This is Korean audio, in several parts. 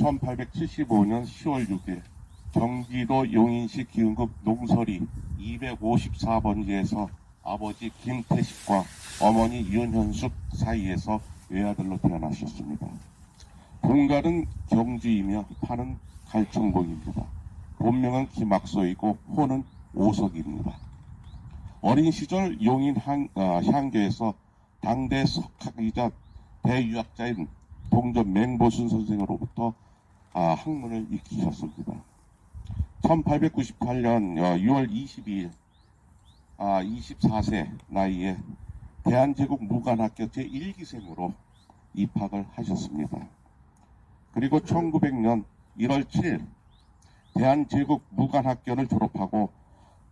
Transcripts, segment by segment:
1875년 10월 6일 경기도 용인시 기흥읍 농서리 254번지에서 아버지 김태식과 어머니 윤현숙 사이에서 외아들로 태어나셨습니다. 본가는 경주이며 파는 갈청봉입니다. 본명은 김학소이고 호는 오석입니다. 어린 시절 용인 향, 아, 향교에서 당대 석학이자 대유학자인 동전 맹보순 선생으로부터 아, 학문을 익히셨습니다. 1898년 6월 22일 아, 24세 나이에 대한제국 무관학교 제1기생으로 입학을 하셨습니다. 그리고 1900년 1월 7일 대한제국 무관학교를 졸업하고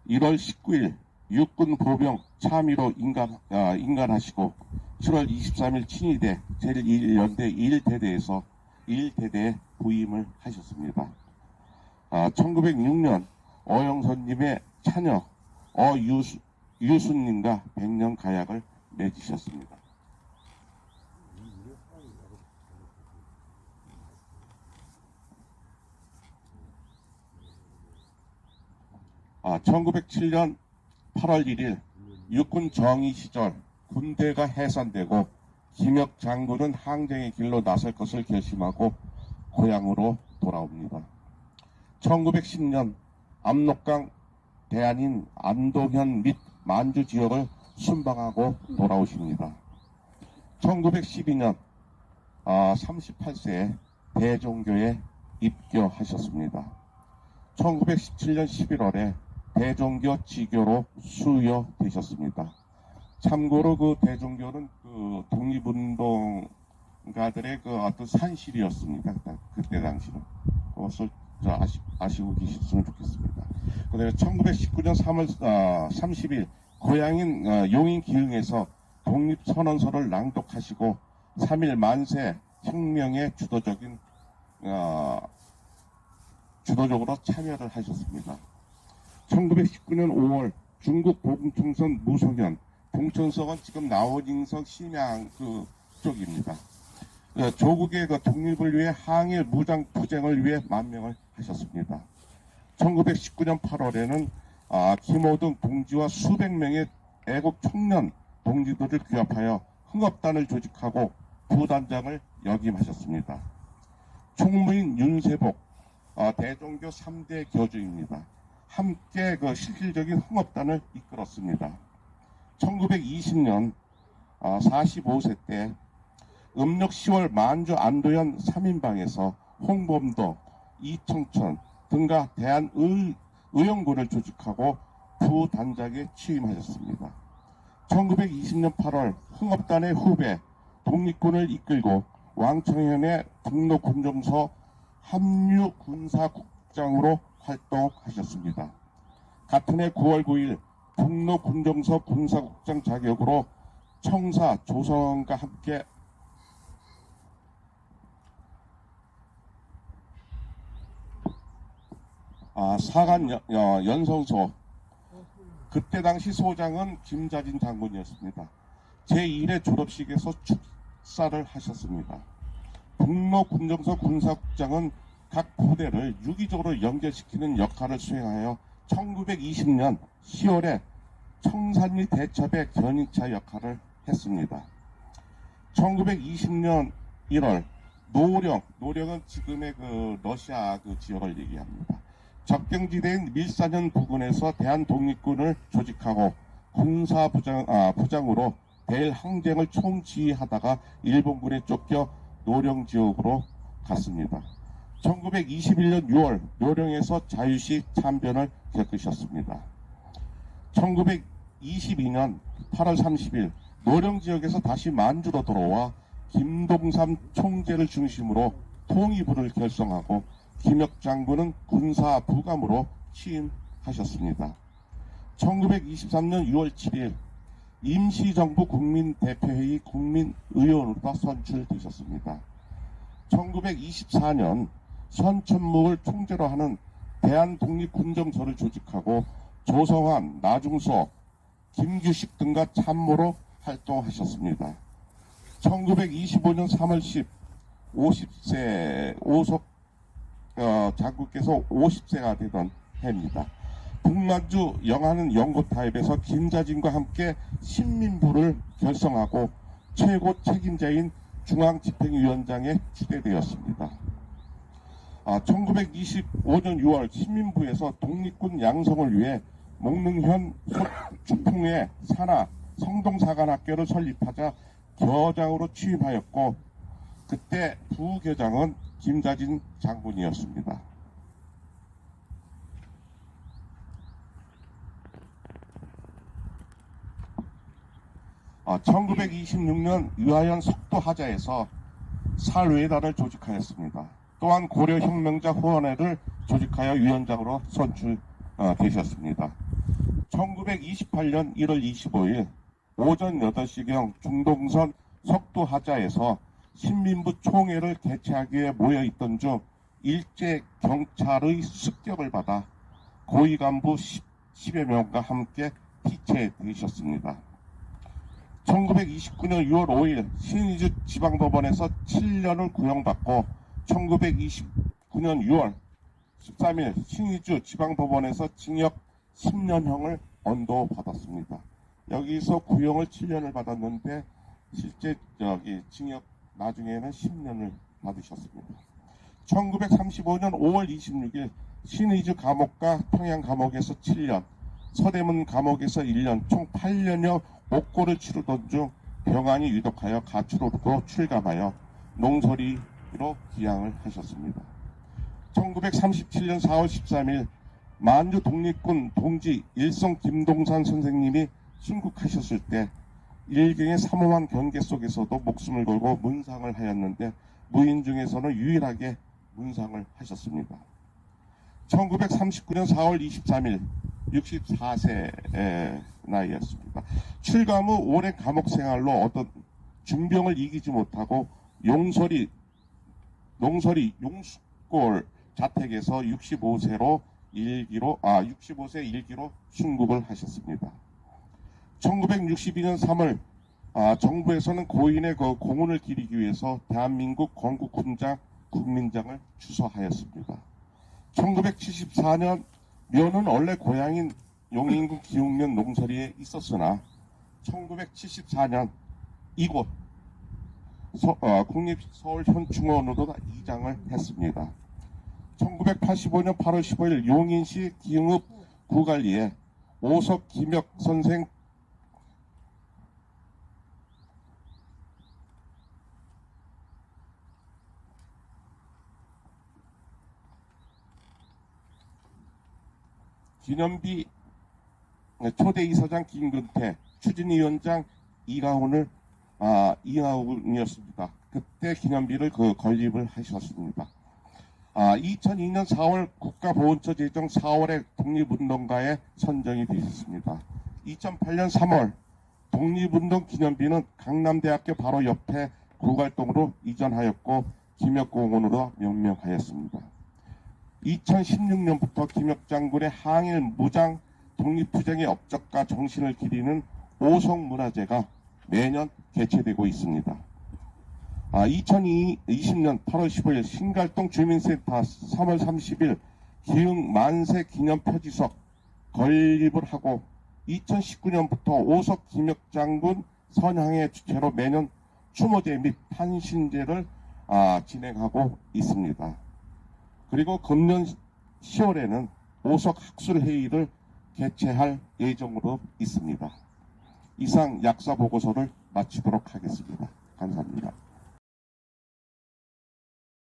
1월 19일 육군 보병 참의로 인간, 아, 인간하시고 7월 23일 친위대 제1연대 1대대에서 1대대에 부임을 하셨습니다. 아, 1906년 어영선님의 차녀 어유수 유수 님과 백년 가약을 맺으셨습니다. 아, 1907년 8월 1일 육군 정의 시절 군대가 해산되고 김혁 장군은 항쟁의 길로 나설 것을 결심하고 고향으로 돌아옵니다. 1910년 압록강 대안인 안동현 및 만주 지역을 순방하고 돌아오십니다. 1912년 38세에 대종교에 입교하셨습니다. 1917년 11월에 대종교 지교로 수여되셨습니다. 참고로 그 대종교는 그 독립운동가들의 그 어떤 산실이었습니다. 그때 당시는. 그것을 저 아시, 아시고 계셨으면 좋겠습니다. 그다음에 1919년 3월 30일 고향인 어, 용인 기흥에서 독립선언서를 낭독하시고 3일 만세 혁명의 주도적인 어, 주도적으로 참여를 하셨습니다. 1919년 5월 중국 보금통선 무소년 봉천석은 지금 나오징석 심양 그 쪽입니다. 어, 조국의 그 독립을 위해 항일 무장 투쟁을 위해 만명을 하셨습니다. 1919년 8월에는 아, 김호등 동지와 수백 명의 애국 청년 동지들을 규합하여 흥업단을 조직하고 부단장을 역임하셨습니다. 총무인 윤세복 아, 대종교 3대 교주입니다. 함께 그 실질적인 흥업단을 이끌었습니다. 1920년 45세 때 음력 10월 만주 안도현 3인방에서 홍범도, 이청천 등과 대한의용군을 조직하고 부단장에 취임하셨습니다. 1920년 8월 흥업단의 후배 독립군을 이끌고 왕청현의 등록군정서 합류군사국장으로 활동하셨습니다. 같은 해 9월 9일 북로 군정서 군사국장 자격으로 청사 조성과 함께 아, 사관 연- 어, 연성소 그때 당시 소장은 김자진 장군이었습니다. 제1회 졸업식에서 축사를 하셨습니다. 북로 군정서 군사국장은 각 부대를 유기적으로 연결시키는 역할을 수행하여 1920년 10월에 청산리 대첩의 견인차 역할을 했습니다. 1920년 1월 노령, 노령은 지금의 그 러시아 그 지역을 얘기합니다. 접경지대인 밀사년 부근에서 대한 독립군을 조직하고 군사 부장, 아, 부장으로 대일 항쟁을 총지휘하다가 일본군에 쫓겨 노령 지역으로 갔습니다. 1921년 6월 노령에서 자유시 참변을 겪으셨습니다. 1922년 8월 30일 노령 지역에서 다시 만주로 돌아와 김동삼 총재를 중심으로 통일부를 결성하고 김혁 장군은 군사 부감으로 취임하셨습니다. 1923년 6월 7일 임시정부 국민대표회의 국민의원으로 선출되셨습니다. 1924년 선천목을 총재로 하는 대한독립군정서를 조직하고 조성환, 나중서, 김규식 등과 참모로 활동하셨습니다. 1925년 3월 10 50세 오석 어, 장군께서 50세가 되던 해입니다. 북만주 영하는 연고타입에서 김자진과 함께 신민부를 결성하고 최고 책임자인 중앙집행위원장에 추대되었습니다. 아, 1925년 6월 신민부에서 독립군 양성을 위해 목능현 추풍의 산하 성동사관학교를 설립하자 교장으로 취임하였고 그때 부교장은 김자진 장군이었습니다. 아, 1926년 유아현 석도 하자에서 살외단을 조직하였습니다. 또한 고려혁명자 후원회를 조직하여 위원장으로 선출되셨습니다. 1928년 1월 25일 오전 8시경 중동선 석도 하자에서 신민부 총회를 개최하기 위해 모여 있던 중 일제 경찰의 습격을 받아 고위 간부 10, 10여 명과 함께 피체되셨습니다. 1929년 6월 5일 신의주 지방법원에서 7년을 구형받고 1929년 6월 13일 신의주 지방법원에서 징역 10년형을 언도받았습니다. 여기서 구형을 7년을 받았는데 실제 저기 징역 나중에는 10년을 받으셨습니다. 1935년 5월 26일 신의주 감옥과 평양 감옥에서 7년, 서대문 감옥에서 1년, 총 8년여 옥고를 치르던 중 병안이 위독하여 가출로로 출감하여 농서리 로 기양을 하셨습니다. 1937년 4월 13일 만주 독립군 동지 일성 김동산 선생님이 순국하셨을 때 일경의 삼엄한 경계 속에서도 목숨을 걸고 문상을 하였는데 무인 중에서는 유일하게 문상을 하셨습니다. 1939년 4월 23일 64세 나이였습니다. 출감 후 오랜 감옥 생활로 어떤 중병을 이기지 못하고 용서리 농설이 용수골 자택에서 65세로 일기로 아 65세 일기로 순국을 하셨습니다. 1962년 3월 아, 정부에서는 고인의 그 공훈을 기리기 위해서 대한민국 건국훈장 국민장을 추서하였습니다. 1974년 묘는 원래 고향인 용인군 기흥면 농서리에 있었으나 1974년 이곳 서, 어, 국립서울현충원으로 이장을 했습니다. 1985년 8월 15일 용인시 기흥읍 구갈리에 오석 김혁 선생 기념비 초대 이사장 김근태, 추진위원장 이가훈을 아, 이가훈이었습니다. 그때 기념비를 그 건립을 하셨습니다. 아, 2002년 4월 국가보훈처 제정 4월에 독립운동가에 선정이 되셨습니다. 2008년 3월 독립운동 기념비는 강남대학교 바로 옆에 구갈동으로 이전하였고 김혁공원으로 명명하였습니다. 2016년부터 김혁 장군의 항일 무장 독립투쟁의 업적과 정신을 기리는 오성문화제가 매년 개최되고 있습니다. 아, 2020년 8월 15일 신갈동 주민센터 3월 30일 기흥 만세 기념 표지석 건립을 하고 2019년부터 오석 김혁 장군 선향의 주체로 매년 추모제 및 판신제를 아, 진행하고 있습니다. 그리고 금년 10월에는 오석 학술 회의를 개최할 예정으로 있습니다. 이상 약사 보고서를 마치도록 하겠습니다. 감사합니다.